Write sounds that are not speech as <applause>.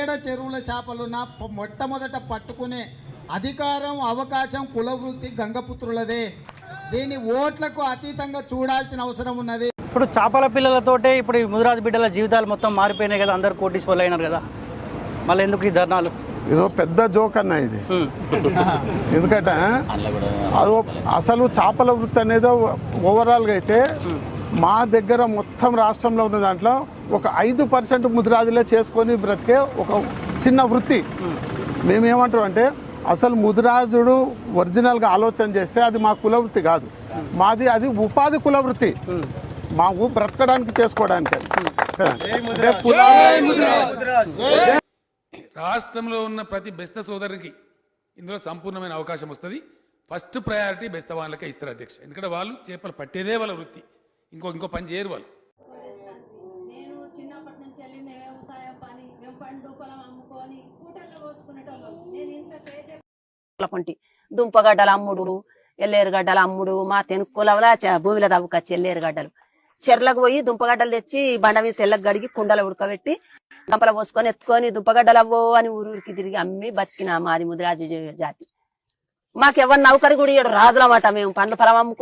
ఏడ చెరువుల చేపలున్నా మొట్టమొదట పట్టుకునే అధికారం అవకాశం కులవృత్తి గంగపుత్రులదే. దీని ఓట్లకు అతీతంగా చూడాల్సిన అవసరం ఉన్నది. ఇప్పుడు చేపల పిల్లలతోటే ఇప్పుడు ముదిరాజు బిడ్డల జీవితాలు మొత్తం మారిపోయినాయి కదా అందరు కోటీశ్వర్లు అయినారు కదా. మళ్ళీ ఎందుకు ఈ ధర్నాలు? ఇదో పెద్ద జోక్ అన్న ఇది. <laughs> ఎందుకంటే? అదో అసలు చేపల వృత్తి అనేది ఓవరాల్గా అయితే మా దగ్గర మొత్తం రాష్ట్రంలో ఉన్న దాంట్లో ఒక ఐదు పర్సెంట్ ముదిరాజులే చేసుకొని బ్రతికే ఒక చిన్న వృత్తి. మేమేమంటాం అంటే అసలు ముదిరాజుడు ఒరిజినల్గా ఆలోచన చేస్తే అది మా కుల వృత్తి కాదు. మాది అది ఉపాధి కుల వృత్తి. మా ఊ బ్రతకడానికి చేసుకోవడానికి రాష్ట్రంలో ఉన్న ప్రతి బెస్త సోదరునికి ఇందులో సంపూర్ణమైన అవకాశం వస్తుంది. ఫస్ట్ ప్రయారిటీ బెస్త వాళ్ళకే ఇస్తారు అధ్యక్ష. ఎందుకంటే వాళ్ళు చేపలు పట్టేదే వాళ్ళ వృత్తి. ఇంకో ఇంకో పని చేయరు వాళ్ళు. నేను చిన్నప్పటి నుంచి వెళ్ళి మేము వ్యవసాయం పని మేము పండు పొలం అమ్ముకొని కూటల్లో పోసుకునేటోళ్ళం నేను ఇంత చేసే పొంటి దుంపగడ్డలు అమ్ముడు ఎల్లేరుగడ్డలు అమ్ముడు మా తెనుక్కులవలా భూమిలో తవ్వుకొచ్చి ఎల్లేరుగడ్డలు చెర్లకు పోయి దుంపగడ్డలు తెచ్చి బండ మీద తెల్లకి గడిగి కుండలు ఉడకబెట్టి గంపల పోసుకొని ఎత్తుకొని దుంపగడ్డలు అవ్వో అని ఊరికి తిరిగి అమ్మి బతికిన మాది ముదిరాజు జాతి. మాకెవరు నౌకరి కూడా రాజులమాట మేము పండ్లు పొలం అమ్ముకుంటాం